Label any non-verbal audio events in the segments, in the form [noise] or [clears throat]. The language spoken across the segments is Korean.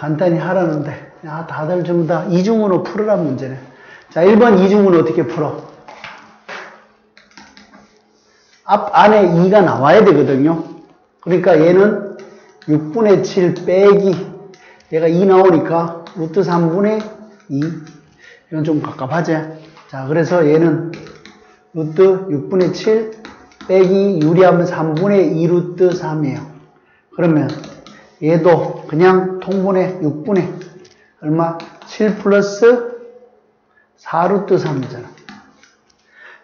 간단히 하라는데 야, 다들 전부 다 이중으로 풀으란 문제네. 자, 1번 이중으로 어떻게 풀어? 앞 안에 2가 나와야 되거든요. 그러니까 얘는 6분의 7 빼기 얘가 2 나오니까 루트 3분의 2 이건 좀 갑갑하지? 자 그래서 얘는 루트 6분의 7 빼기 유리하면 3분의 2 루트 3이에요. 그러면 얘도 그냥 통분의 6분의 얼마? 7 플러스 4 루트 3이잖아.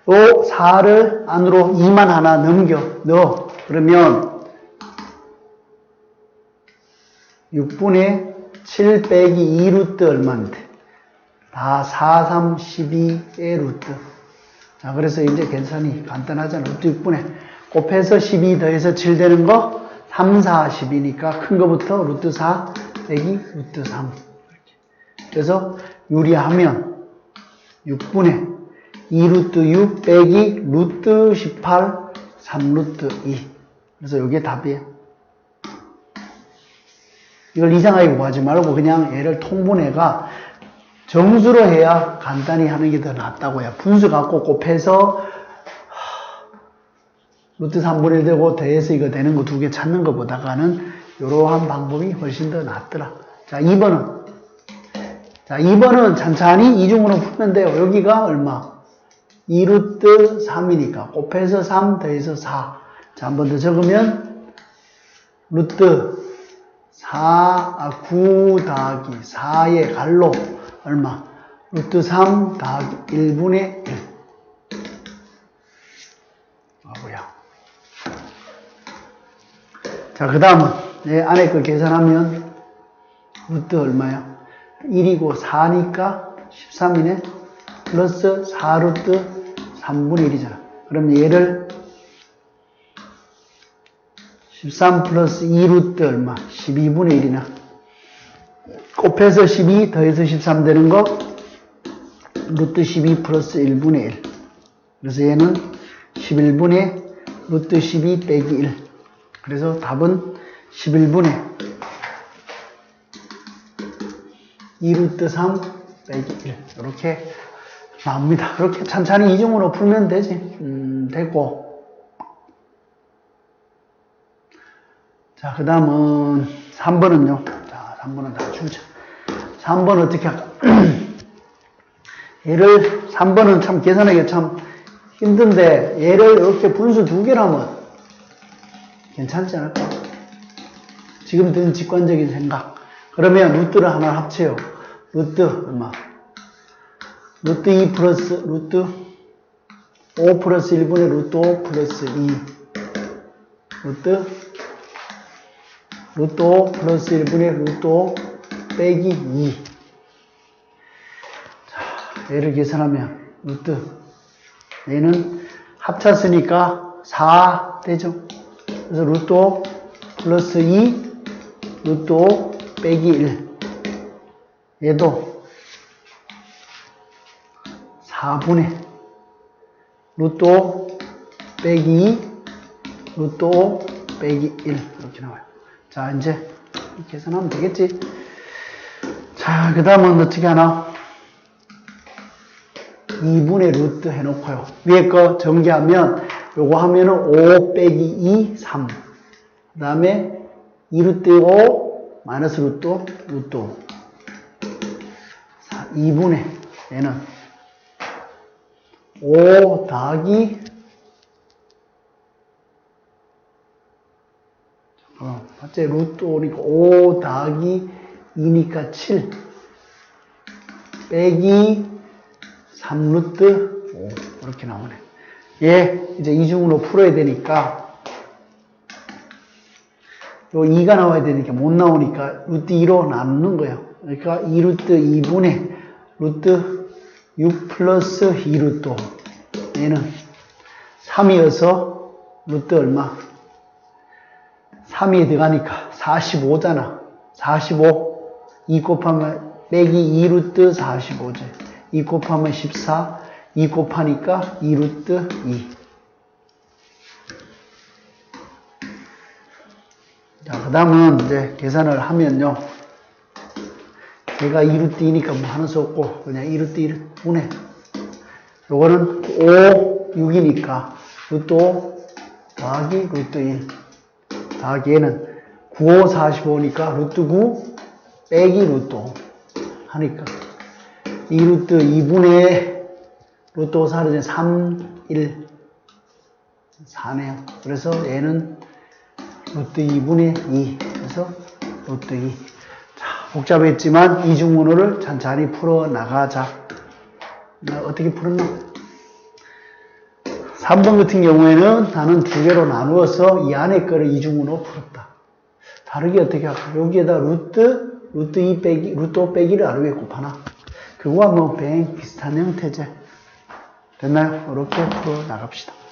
요 4를 안으로 2만 하나 넘겨 넣어. 그러면 6분의 7 빼기 2 루트 얼마인데? 다 4, 3, 12의 루트. 자, 그래서 이제 계산이 간단하잖아. 루트 6분의 곱해서 12 더해서 7 되는 거 3, 4, 10이니까 큰 거부터 루트 4 빼기 루트 3. 그래서 유리하면 6분의 2 루트 6 빼기 루트 18 3 루트 2. 그래서 이게 답이에요. 이걸 이상하게 구하지 말고 그냥 얘를 통분해가 정수로 해야 간단히 하는 게 더 낫다고요. 분수 갖고 곱해서 루트 3분의 1 되고 더해서 이거 되는 거 두 개 찾는 것보다가는 이러한 방법이 훨씬 더 낫더라. 자, 2번은 자, 2번은 천천히 이중으로 풀면 돼요. 여기가 얼마? 2루트 3이니까 곱해서 3 더해서 4. 자, 한 번 더 적으면 루트 4, 아, 9 더하기 4의 갈로 얼마? 루트 3 더하기 1분의 1. 자, 그 다음은, 내 안에 거 계산하면, 루트 얼마야? 1이고 4니까 13이네? 플러스 4루트 3분의 1이잖아. 그럼 얘를 13 플러스 2루트 얼마? 12분의 1이나. 곱해서 12 더해서 13 되는 거 루트 12 플러스 1분의 1. 그래서 얘는 11분의 루트 12 빼기 1. 그래서 답은 11분의 2루트 3 빼기 1. 이렇게 나옵니다. 그렇게 천천히 이중으로 풀면 되지. 음, 되고. 자, 그 다음은 3번은요. 자, 3번은 다 주자. 3번 어떻게 할까? [clears throat] 얘를, 3번은 참 계산하기 참 힘든데, 얘를 이렇게 분수 두 개라면 괜찮지 않을까? 지금 든 직관적인 생각. 그러면 루트를 하나 합쳐요. 루트, 얼마? 루트 2 플러스, 루트 5 플러스 1분의 루트 5 플러스 2. 루트 루트 5 플러스 1분의 루트 5 빼기 2. 자, 얘를 계산하면 루트 얘는 합쳤으니까 4 되죠. 그래서 루트 5 플러스 2 루트 5 빼기 1. 얘도 4분의 루트 5 빼기 2 루트 5 빼기 1 이렇게 나와요. 자, 이제 계산하면 되겠지. 자, 그 다음은 어떻게 하나? 2분의 루트 해놓고요. 위에 거 전개하면 요거 하면은 5 빼기 2, 3. 그 다음에 2루트 5 마이너스 루트 루트 5. 2분의 얘는 5 더하기 어, 맞지? 루트 5니까 5 더하기 2니까 7 빼기 3루트 5 이렇게 나오네. 얘 이제 이중으로 풀어야 되니까 요 2가 나와야 되니까 못 나오니까 루트 2로 나누는 거예요. 그러니까 2루트 2분의 루트 6 플러스 2루트 5 얘는 3이어서 루트 얼마? 3이 들어가니까 45잖아. 45. 2 곱하면 빼기 2루트 45죠. 2 곱하면 14. 2 곱하니까 2 루트 2. 자, 그 다음은 이제 계산을 하면요. 얘가 2 루트 2니까 뭐 하는 수 없고 그냥 2 루트 1 분해 요거는 5, 6이니까 루트 5 더하기 루트 1 더하기 얘는 9, 5, 45니까 루트 9 빼기 루트 5 하니까 2루트 2분의 5 사라진 3, 1 4네요 그래서 얘는 루트 2분의 2 그래서 루트 2 자, 복잡했지만 이중문호를 천천히 풀어 나가자 나 어떻게 풀었나? 3번 같은 경우에는 나는 두 개로 나누어서 이 안에 거를 이중문호 풀었다. 다르게 어떻게 할까? 여기에다 루트, 루트 2 빼기, 루트 5 빼기를 아래에 곱하나? 그거와 뭐, 뱅 비슷한 형태제. 됐나요? 이렇게 풀어 나갑시다.